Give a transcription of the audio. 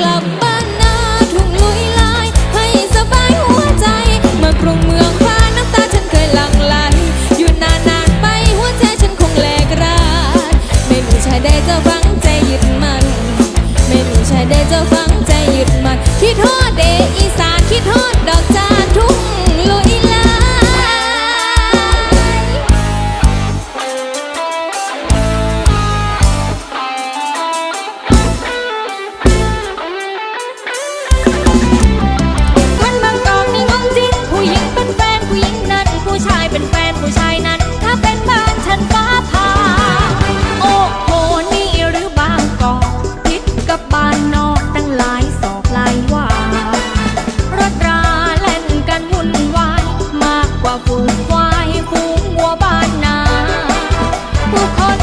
Club. เป็นแฟนผู้ชายนั้น ถ้าเป็นบ้านฉันฟ้าผ่าโอ้โหนี่หรือบางกอกพิดกับบ้านนอกตั้งหลายศอกหลายว่ารถราเล่นกันวุ่นวายมากกว่าฝูงควายฝูงวัวบ้านนาผู้คน